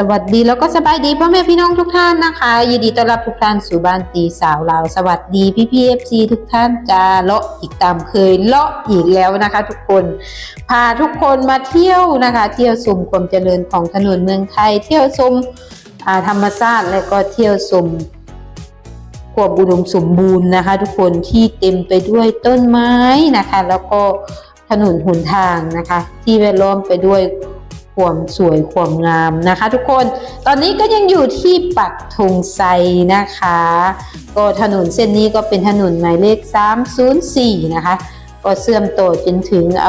สวัสดีแล้วก็สบายดีพ่อแม่พี่น้องทุกท่านนะคะยินดีต้อนรับทุกท่านสู่บ้านตีสาวเราสวัสดีพี่พีเอฟซีทุกท่านจะเลาะอีกตามเคยเลาะอีกแล้วนะคะ ทุกคนพาทุกคนมาเที่ยวนะคะ เที่ยวชมความเจริญของถนนเมืองไทย เที่ยวชมธรรมชาติและก็เที่ยวชมความอุดมสมบูรณ์นะคะ ทุกคนที่เต็มไปด้วยต้นไม้นะคะ แล้วก็ถนนหนทางนะคะ ที่แวดล้อมไปด้วย ความสวยความงามนะคะ ทุกคน ตอนนี้ก็ยังอยู่ที่ปักธงไซนะคะ ก็ถนนเส้นนี้ก็เป็นถนนหมายเลข 304 นะคะ ก็เสื่อมต่อจนถึงอ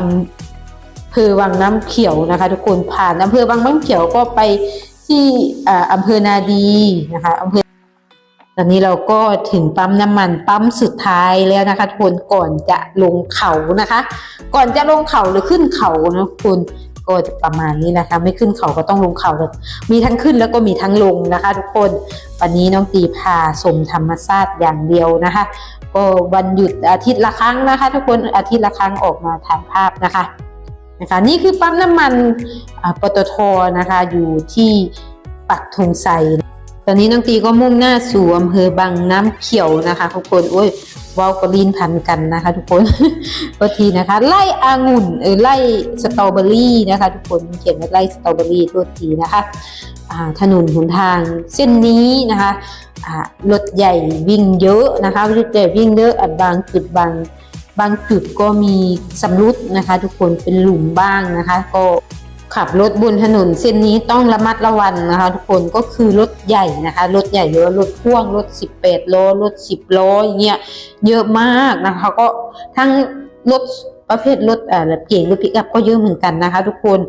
ำเภอวังน้ำเขียวนะคะ ทุกคนผ่านอำเภอวังน้ำเขียวก็ไปที่อำเภอนาดีนะคะอำเภอตอนนี้เราก็ถึงปั๊มน้ำมันปั๊มสุดท้ายแล้วนะคะทุกคนก่อนจะลงเขานะคะ ก่อนจะลงเขาหรือขึ้นเขานะทุกคน ก็จะประมาณนี้นะคะ ไม่ขึ้นเขาก็ต้องลงเขาเลยมีทั้งขึ้นแล้วก็มีทั้งลงนะคะ ทุกคนวันนี้น้องตีพาสมธรรมชาติอย่างเดียวนะคะ ก็วันหยุดอาทิตย์ละครั้งนะคะ ทุกคนอาทิตย์ละครั้งออกมาถ่ายภาพนะคะนะคะนี่คือปั๊มน้ำมันอ่าปตทนะคะอยู่ที่ปักธงไซ อนนี้น้องตีก็มุ่งหน้าสู่อำเภอบางน้ำเขียวนะคะทุกคนโอ้ยวาวกระลินพันกันนะคะ ทุกคนก็ทีนะคะ ไล่อางุ่นเออไล่สตรอเบอรี่นะคะ ทุกคนเขียนว่าไล่สตรอเบอรี่ตัวทีนะคะถนนหนทางเส้นนี้นะคะรถใหญ่วิ่งเยอะนะคะรถใหญ่วิ่งเยอะอะบางจุดบางบางจุดก็มีสำรุดนะคะ ทุกคนเป็นหลุมบ้างนะคะ ก็ ขับรถบนถนนเส้นนี้ต้องระมัดระวังนะคะ ทุกคนก็คือรถใหญ่นะคะรถใหญ่หรือว่ารถพ่วงรถ18ล้อรถ10ล้ออย่างเงี้ยเยอะมากนะคะ ก็ทั้งรถประเภทรถเอ่อรถเก๋งรถปิกอัพก็เยอะเหมือนกันนะคะ ทุกคน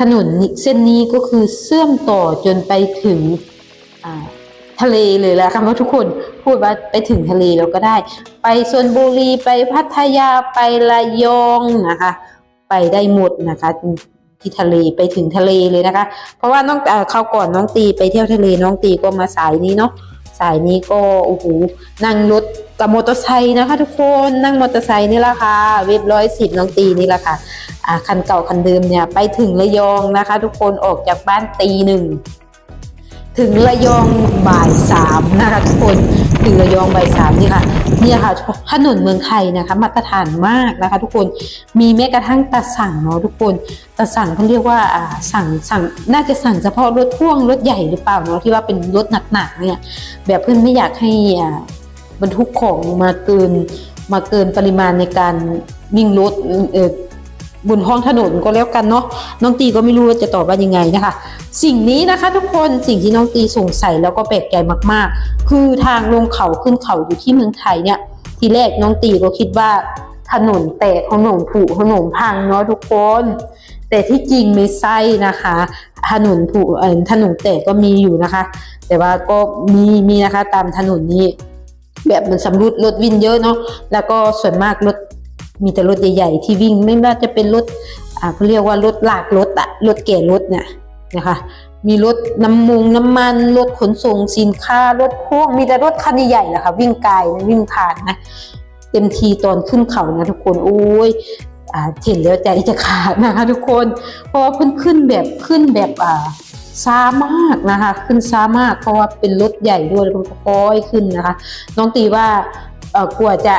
ถนนเส้นนี้ก็คือเชื่อมต่อจนไปถึงทะเลเลยแหละค่ะว่าทุกคนพูดว่าไปถึงทะเลเราก็ได้ ไปชนบุรีไปพัทยาไประยองนะคะ ไปได้หมดนะคะ ที่ทะเลไปถึงทะเลเลยนะคะ เพราะว่าน้องเอ่อเขาก่อนน้องตีไปเที่ยวทะเลน้องตีก็มาสายนี้เนาะสายนี้ก็โอ้โหนั่งรถกับมอเตอร์ไซค์นะคะ ทุกคนนั่งมอเตอร์ไซค์นี่แหละค่ะเว็บร้อยสิบน้องตีนี่แหละค่ะอ่าคันเก่าคันเดิมเนี่ยไปถึงระยองนะคะ ทุกคนออกจากบ้านตีหนึ่งถึงระยองบ่ายสามนะคะทุกคนถึงระยองบ่ายสามนี่ค่ะ เนี่ยค่ะถนนเมืองไทยนะคะมาตรฐานมากนะคะ ทุกคนมีแม้กระทั่งตาสั่งเนาะทุกคนตาสั่งเขาเรียกว่าอ่าสั่งสั่งน่าจะสั่งเฉพาะรถพ่วงรถใหญ่หรือเปล่าเนาะที่ว่าเป็นรถหนักๆเนี่ยแบบเพื่อนไม่อยากให้อ่าบรรทุกของมาเกินมาเกินปริมาณในการวิ่งรถบนห้องถนนก็แล้วกันเนาะน้องตีก็ไม่รู้ว่าจะตอบว่ายังไงนะคะ สิ่งนี้นะคะทุกคนสิ่งที่น้องตีสงสัยแล้วก็แปลกใจมากๆ คือทางลงเขาขึ้นเขาอยู่ที่เมืองไทยเนี่ย ทีแรกน้องตีก็คิดว่าถนนแตกถนนผุถนนพังเนาะทุกคน แต่ที่จริงไม่ใช่นะคะถนนผุถนนแตกก็มีอยู่นะคะ แต่ว่าก็มีมีนะคะตามถนนนี้แบบมันสำรุดรถวิ่งเยอะเนาะแล้วก็ส่วนมากรถมีแต่รถใหญ่ๆที่วิ่งไม่ว่าจะเป็นรถอ่าเขาเรียกว่ารถหลากรถอะรถแก่รถเนี่ย นะคะ มีรถน้ำมุงน้ำมันรถขนส่งสินค้ารถพ่วงมีแต่รถคันใหญ่ๆแหละค่ะวิ่งไกลวิ่งผ่านนะเต็มทีตอนขึ้นเขานะทุกคนโอ้ยอเห็นแล้วใจจะขาดนะคะทุกคน เพราะว่าเพิ่นขึ้นแบบขึ้นแบบอ่าช้ามากนะคะ ขึ้นช้ามากเพราะว่าเป็นรถใหญ่ด้วยแล้วมันก็ค่อยขึ้นนะคะ น้องตีว่าเออกว่าจะ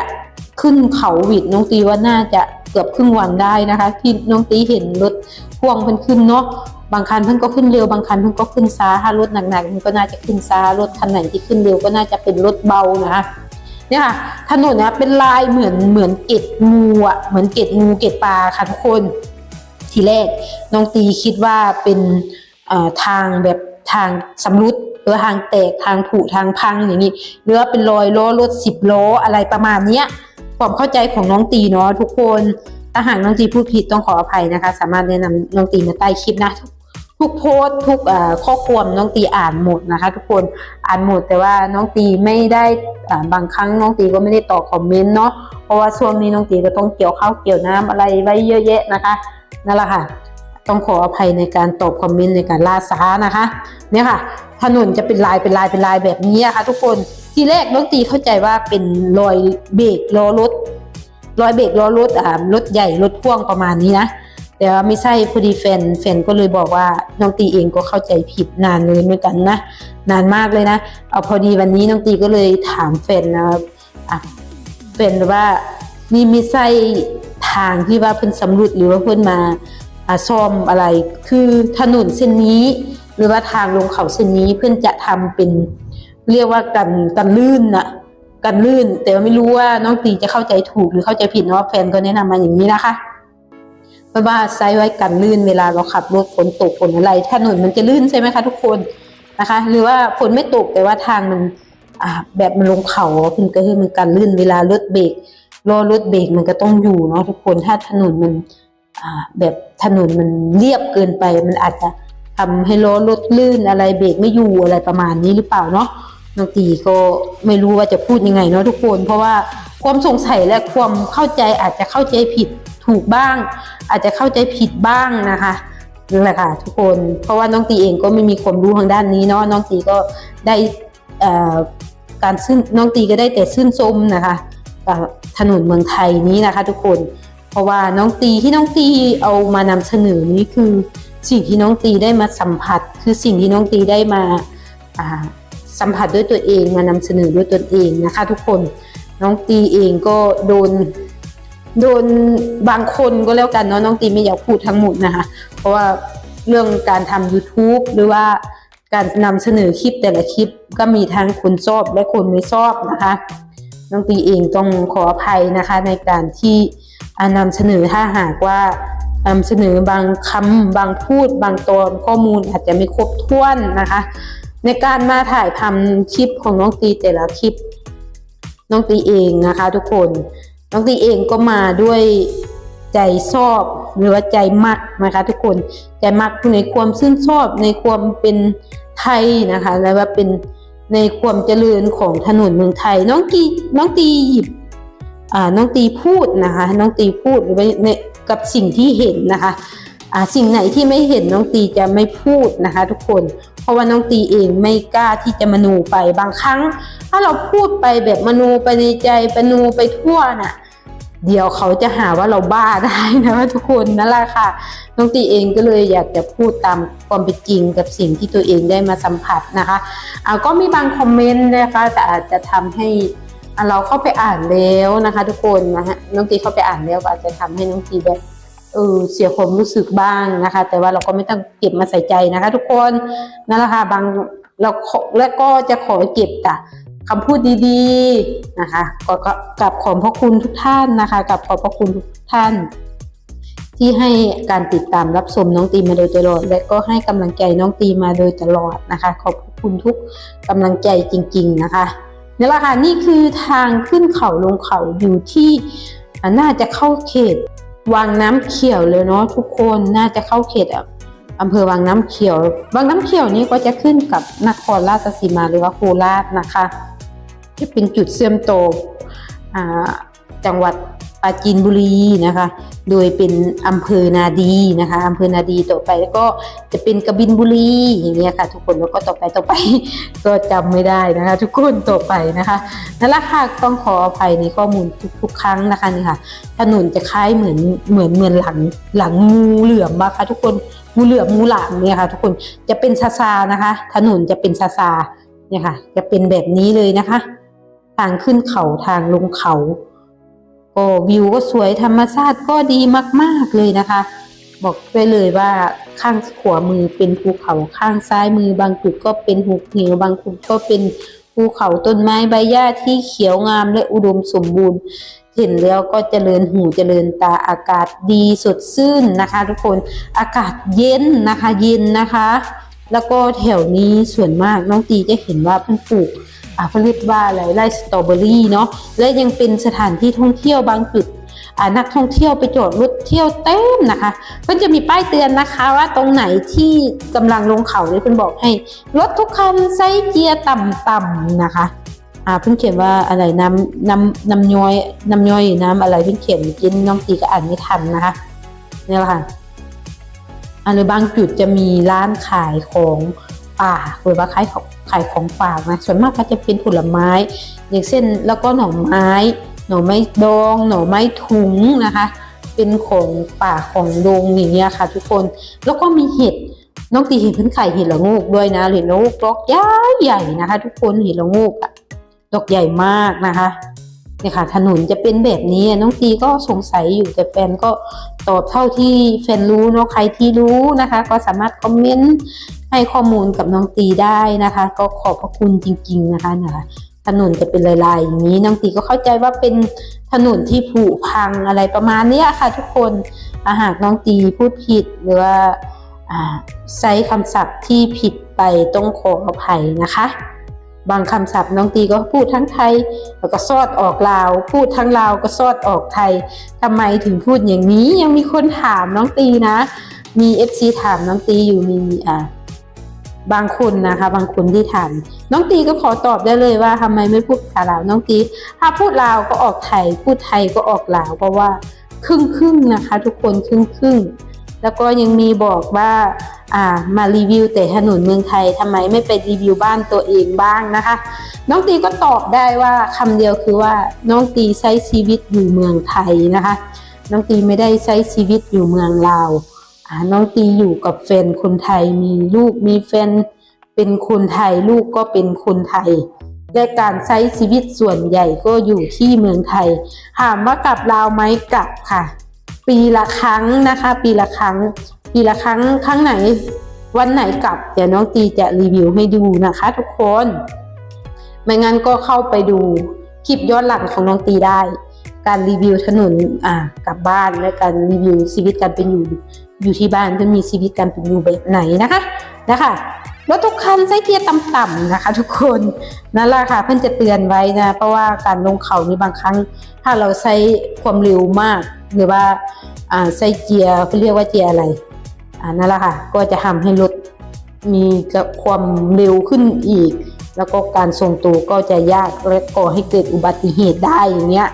ขึ้นเขาหวิดน้องตีว่าน่าจะเกือบครึ่งวันได้นะคะ ที่น้องตีเห็นรถพ่วงเพิ่นขึ้นเนาะ บางคันเพิ่นก็ขึ้นเร็วบางคันเพิ่นก็ขึ้นช้าถ้ารถหนักๆมันก็น่าจะขึ้นช้ารถคันไหนที่ขึ้นเร็วก็น่าจะเป็นรถเบานะคะเนี่ยค่ะถนนเนี้ยเป็นลายเหมือนเหมือนเกล็ดงูอะเหมือนเกล็ดงูเกล็ดปลาค่ะทุกคน ทีแรกน้องตีคิดว่าเป็นทางแบบทางสำรุดหรือทางแตกทางผุทางพังอย่างนี้หรือเป็นรอยล้อรถสิบล้ออะไรประมาณเนี้ยความเข้าใจของน้องตีเนาะทุกคนถ้าหากน้องตีพูดผิดต้องขออภัยนะคะ สามารถแนะนำน้องตีมาใต้คลิปนะทุก ทุกโพสทุกข้อความน้องตีอ่านหมดนะคะ ทุกคนอ่านหมดแต่ว่าน้องตีไม่ได้บางครั้งน้องตีก็ไม่ได้ตอบคอมเมนต์เนาะเพราะว่าช่วงนี้น้องตีก็ต้องเกี่ยวข้าวเกี่ยวน้ำอะไรไว้เยอะแยะนะคะนั่นแหละค่ะ ต้องขออภัยในการตอบคอมเมนต์ในการล่าช้านะคะเนี่ยค่ะ ถนนจะเป็นลายเป็นลายเป็นลายแบบนี้อะค่ะทุกคนทีแรกน้องตีเข้าใจว่าเป็นรอยเบรกล้อรถรอยเบรกล้อรถอ่ารถใหญ่รถพ่วงประมาณนี้นะ แต่ว่าไม่ใช่พอดีแฟนแฟนก็เลยบอกว่าน้องตีเองก็เข้าใจผิดนานเลยเหมือนกันนะ นานมากเลยนะ เอาพอดีวันนี้น้องตีก็เลยถามแฟนนะอะแฟนว่านี่ไม่ใช่ทางที่ว่าเพิ่นสำรวจหรือว่าเพิ่นมาอาซ่อมอะไร คือถนนเส้นนี้ หรือว่าทางลงเขาเส้นนี้เพื่อนจะทำเป็น เรียกว่ากันกันลื่นนะกันลื่น แต่ว่าไม่รู้ว่าน้องตีจะเข้าใจถูกหรือเข้าใจผิดเนาะแฟนก็แนะนำมาอย่างนี้นะคะ เพราะว่าใช้ไว้กันลื่นเวลาเราขับรถฝนตกฝนอะไรถนนมันจะลื่นใช่ไหมคะทุกคนนะคะ หรือว่าฝนไม่ตกแต่ว่าทางมันแบบมันลงเขาเพิ่นก็คือมันกันลื่นเวลารถเบรกรอรถเบรกมันก็ต้องอยู่เนาะทุกคนถ้าถนนมันแบบถนนมันเรียบเกินไปมันอาจจะทำให้ล้อรถลื่นอะไรเบรกไม่อยู่อะไรประมาณนี้หรือเปล่าเนาะน้องตีก็ไม่รู้ว่าจะพูดยังไงเนาะทุกคน เพราะว่าความสงสัยและความเข้าใจอาจจะเข้าใจผิด ถูกบ้าง อาจจะเข้าใจผิดบ้างนะคะนั่นแหละค่ะทุกคนเพราะว่าน้องตีเองก็ไม่มีความรู้ทางด้านนี้เนาะน้องตีก็ได้การซึ่งน้องตีก็ได้แต่ชื่นชมนะคะกับถนนเมืองไทยนี้นะคะ ทุกคน เพราะว่าน้องตีที่น้องตีเอามานำเสนอนี้คือสิ่งที่น้องตีได้มาสัมผัส คือสิ่งที่น้องตีได้มาสัมผัสด้วยตัวเองมานำเสนอด้วยตนเองนะคะ ทุกคนน้องตีเองก็โดน โดนบางคนก็แล้วกันเนาะน้องตีไม่อยากพูดทั้งหมดนะคะ เพราะว่าเรื่องการทำ YouTube หรือว่าการนำเสนอคลิปแต่ละคลิปก็มีทั้งคนชอบและคนไม่ชอบนะคะ น้องตีเองต้องขออภัยนะคะในการที่อ่านำเสนอถ้าหากว่านำเสนอบางคำบางพูด บางตอนข้อมูลอาจจะไม่ครบถ้วนนะคะ ในการมาถ่ายทำคลิปของน้องตีแต่ละคลิป น้องตีเองนะคะ ทุกคน น้องตีเองก็มาด้วยใจชอบหรือว่าใจมักนะคะ ทุกคนใจมักในความชื่นชอบในความเป็นไทยนะคะ และว่าเป็นในความเจริญของถนนเมืองไทย น้องตีน้องตีหยิบอ่าน้องตีพูดนะคะ น้องตีพูดหรือว่าในกับสิ่งที่เห็นนะคะอ่าสิ่งไหนที่ไม่เห็นน้องตีจะไม่พูดนะคะ ทุกคน เพราะว่าน้องตีเองไม่กล้าที่จะมโนไปบางครั้ง ถ้าเราพูดไปแบบมโนไปในใจมโนไปทั่วน่ะ เดี๋ยวเขาจะหาว่าเราบ้าได้นะคะทุกคนนั่นแหละค่ะน้องตีเองก็เลยอยากจะพูดตามความเป็นจริงกับสิ่งที่ตัวเองได้มาสัมผัสนะคะอ่าก็มีบางคอมเมนต์นะคะแต่อาจจะทำให้เราเข้าไปอ่านแล้วนะคะ ทุกคนนะฮะน้องตีเข้าไปอ่านแล้วอาจจะทำให้น้องตีแบบเออเสียความรู้สึกบ้างนะคะ แต่ว่าเราก็ไม่ต้องเก็บมาใส่ใจนะคะ ทุกคนนั่นแหละค่ะบางเราและก็จะขอเก็บแต่ คำพูดดีๆนะคะก็กับขอบพระคุณทุกท่านนะคะ กับขอบพระคุณทุกท่าน ที่ให้การติดตามรับชมน้องตีมาโดยตลอด และก็ให้กำลังใจน้องตีมาโดยตลอดนะคะ ขอบคุณทุกกำลังใจจริง ๆนะคะนี่แหละค่ะนี่คือทางขึ้นเขาลงเขาอยู่ที่น่าจะเข้าเขตวังน้ำเขียวเลยเนาะทุกคนน่าจะเข้าเขตอะอำเภอวังน้ำเขียว วังน้ำเขียวนี้ก็จะขึ้นกับนครราชสีมาหรือว่าโคราชนะคะ จะเป็นจุดเชื่อมต่ออ่าจังหวัดปราจีนบุรีนะคะ โดยเป็นอำเภอนาดีนะคะอำเภอนาดีต่อไปแล้วก็จะเป็นกบินบุรีอย่างเงี้ยค่ะทุกคนแล้วก็ต่อไปต่อไป ก็จำไม่ได้นะคะ ทุกคนต่อไปนะคะนั่นแหละค่ะต้องขออภัยในข้อมูลทุกๆครั้งนะคะนี่ค่ะถนนจะคล้ายเหมือนเหมือนเหมือนหลังหลังงูเหลือมอะค่ะทุกคนงูเหลือมงูหลามเนี่ยค่ะ ทุกคนจะเป็นซาซานะคะ ถนนจะเป็นซาซาเนี่ยค่ะ จะเป็นแบบนี้เลยนะคะ ทางขึ้นเขาทางลงเขา ก็วิวก็สวยธรรมชาติก็ดีมากๆเลยนะคะ บอกไปเลยว่าข้างขวามือเป็นภูเขาข้างซ้ายมือบางจุดก็เป็นหุบเหวบางจุดก็เป็นภูเขาต้นไม้ใบหญ้าที่เขียวงามและอุดมสมบูรณ์ เห็นแล้วก็เจริญหูเจริญตาอากาศดีสดชื่นนะคะ ทุกคนอากาศเย็นนะคะเย็นนะคะ แล้วก็แถวนี้ส่วนมากน้องตีจะเห็นว่าเพิ่นปลูก เขาเรียกว่าอะไรไร่สตรอเบอรี่เนาะและยังเป็นสถานที่ท่องเที่ยวบางจุดอ่านักท่องเที่ยวไปจอดรถเที่ยวเต็มนะคะ เพิ่นจะมีป้ายเตือนนะคะว่าตรงไหนที่กำลังลงเขาเนี่ยเพิ่นบอกให้รถทุกคันใส่เกียร์ต่ำๆนะคะอ่าเพิ่งเขียนว่าอะไรน้ำน้ำน้ำย้อยน้ำย้อยน้ำอะไรเพิ่งเขียนกินน้องตีก็อ่านไม่ทันนะคะนี่แหละค่ะอันหรือบางจุดจะมีร้านขายของ ป่าหรือว่าขายของขายของฝากนะส่วนมากก็จะเป็นผลไม้ อย่างเช่นแล้วก็หน่อไม้ หน่อไม้ดอง หน่อไม้ถุงนะคะ เป็นของป่าของดงอย่างเงี้ยค่ะ ทุกคนแล้วก็มีเห็ดน้องตีเห็นเพิ่นไข่เห็ดละงูกด้วยนะเห็ดละงูกดอกใหญ่ใหญ่นะคะ ทุกคนเห็ดละงูกอะดอกใหญ่มากนะคะเนี่ยค่ะถนนจะเป็นแบบนี้น้องตีก็สงสัยอยู่แต่แฟนก็ ตอบเท่าที่แฟนรู้เนาะใครที่รู้นะคะ ก็สามารถคอมเมนต์ให้ข้อมูลกับน้องตีได้นะคะ ก็ขอบพระคุณจริง ๆนะคะนะคะถนนจะเป็นลายๆอย่างนี้น้องตีก็เข้าใจว่าเป็นถนนที่ผุพังอะไรประมาณนี้ค่ะ ทุกคนอาหากน้องตีพูดผิดหรือว่าอ่าใช้คำศัพท์ที่ผิดไปต้องขออภัยนะคะ บางคำศัพท์น้องตีก็พูดทั้งไทย แล้วก็ซอดออกลาว พูดทั้งลาวก็ซอดออกไทยทำไมถึงพูดอย่างนี้ยังมีคนถามน้องตีนะ มีเอฟซีถามน้องตีอยู่มีอ่าบางคนนะคะ บางคนที่ถามน้องตีก็ขอตอบได้เลยว่าทำไมไม่พูดภาษาลาวน้องตี ถ้าพูดลาวก็ออกไทย พูดไทยก็ออกลาวเพราะว่าครึ่งครึ่งนะคะ ทุกคนครึ่งครึ่งแล้วก็ยังมีบอกว่า มารีวิวแต่ถนนเมืองไทยทำไมไม่ไปรีวิวบ้านตัวเองบ้างนะคะ น้องตีก็ตอบได้ว่าคำเดียวคือว่าน้องตีใช้ชีวิตอยู่เมืองไทยนะคะ น้องตีไม่ได้ใช้ชีวิตอยู่เมืองลาวอ่าน้องตีอยู่กับแฟนคนไทยมีลูกมีแฟนเป็นคนไทยลูกก็เป็นคนไทยและการใช้ชีวิตส่วนใหญ่ก็อยู่ที่เมืองไทย ถามว่ากลับลาวไหมกลับค่ะ ปีละครั้งนะคะ ปีละครั้ง ปีละครั้งครั้งไหน วันไหนกลับ เดี๋ยวน้องตีจะรีวิวให้ดูนะคะทุกคน ไม่งั้นก็เข้าไปดูคลิปย้อนหลังของน้องตีได้ การรีวิวถนนอ่ากลับบ้านและการรีวิวชีวิตการเป็นอยู่อยู่ที่บ้านจะมีชีวิตการเป็นอยู่แบบไหนนะคะนะคะรถทุกคันใช้เกียร์ต่ำๆนะคะ ทุกคนนั่นแหละค่ะเพื่อนจะเตือนไว้นะ เพราะว่าการลงเขานี่บางครั้ง ถ้าเราใช้ความเร็วมาก หรือว่าอ่าใช้เกียร์เขาเรียกว่าเกียร์อะไร อันนั่นแหละค่ะ ก็จะทำให้รถมีความเร็วขึ้นอีก แล้วก็การทรงตัวก็จะยากและก่อให้เกิดอุบัติเหตุได้อย่างเงี้ย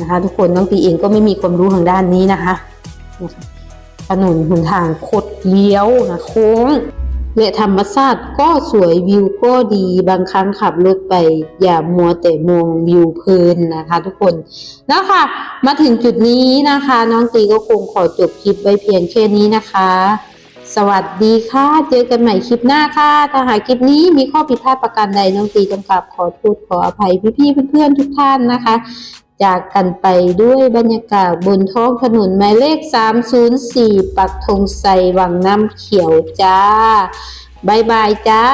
นะคะ ทุกคนน้องตีเองก็ไม่มีความรู้ทางด้านนี้นะคะถนนหนทางคดเลี้ยวนะโค้ง และธรรมชาติก็สวยวิวก็ดีบางครั้งขับรถไป อย่ามัวแต่มองวิวเพลินนะคะ ทุกคนนะคะมาถึงจุดนี้นะคะ น้องตีก็คงขอจบคลิปไว้เพียงแค่นี้นะคะ สวัสดีค่ะ เจอกันใหม่คลิปหน้าค่ะ ถ้าหากคลิปนี้มีข้อผิดพลาดประการใดน้องตีต้องกราบขอโทษขออภัยพี่ๆเพื่อนๆทุกท่านนะคะ จากกันไปด้วยบรรยากาศบนท้องถนนหมายเลข 304 ปักธงใส่วังน้ำเขียวจ้าบายบายจ้า